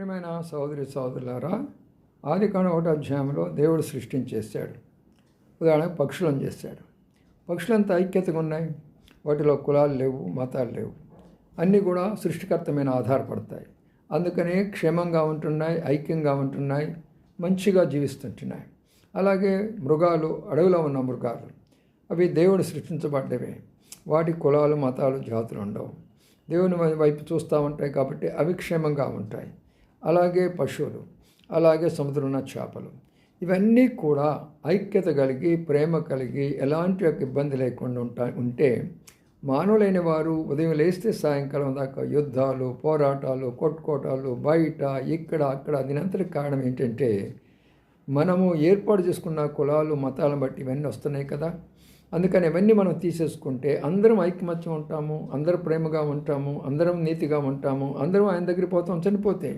ప్రియమైన సహోదరి సహోదరులారా ఆది కాండ ఒకటి అధ్యాయంలో దేవుడు సృష్టించేశాడు. ఉదాహరణకు పక్షులను చేశాడు. పక్షులంతా ఐక్యతగా ఉన్నాయి? వాటిలో కులాలు లేవు మతాలు లేవు. అన్నీ కూడా సృష్టికర్త మీద ఆధారపడతాయి. అందుకనే క్షేమంగా ఉంటున్నాయి ఐక్యంగా ఉంటున్నాయి మంచిగా జీవిస్తుంటున్నాయి. అలాగే మృగాలు అడవిలో ఉన్న మృగాలు అవి దేవుడు సృష్టించబడ్డవే. వాటి కులాలు మతాలు జాతులు ఉండవు. దేవుని వైపు చూస్తూ ఉంటాయి కాబట్టి అవి క్షేమంగా ఉంటాయి. అలాగే పశువులు అలాగే సముద్రంలో చేపలు. ఇవన్నీ కూడా ఐక్యత కలిగి ప్రేమ కలిగి ఎలాంటి యొక్క ఇబ్బంది లేకుండా ఉంటా ఉంటే మానవులైన వారు ఉదయం లేస్తే సాయంకాలం దాకా యుద్ధాలు పోరాటాలు కొట్టుకోటాలు బయట ఇక్కడ అక్కడ దీనంతటి కారణం ఏంటంటే మనము ఏర్పాటు చేసుకున్న కులాలు మతాలను బట్టి ఇవన్నీ వస్తున్నాయి కదా. అందుకని ఇవన్నీ మనం తీసేసుకుంటే అందరం ఐకమత్యం ఉంటాము అందరం ప్రేమగా ఉంటాము అందరం నీతిగా ఉంటాము అందరం ఆయన దగ్గరికి పోతాం చనిపోతే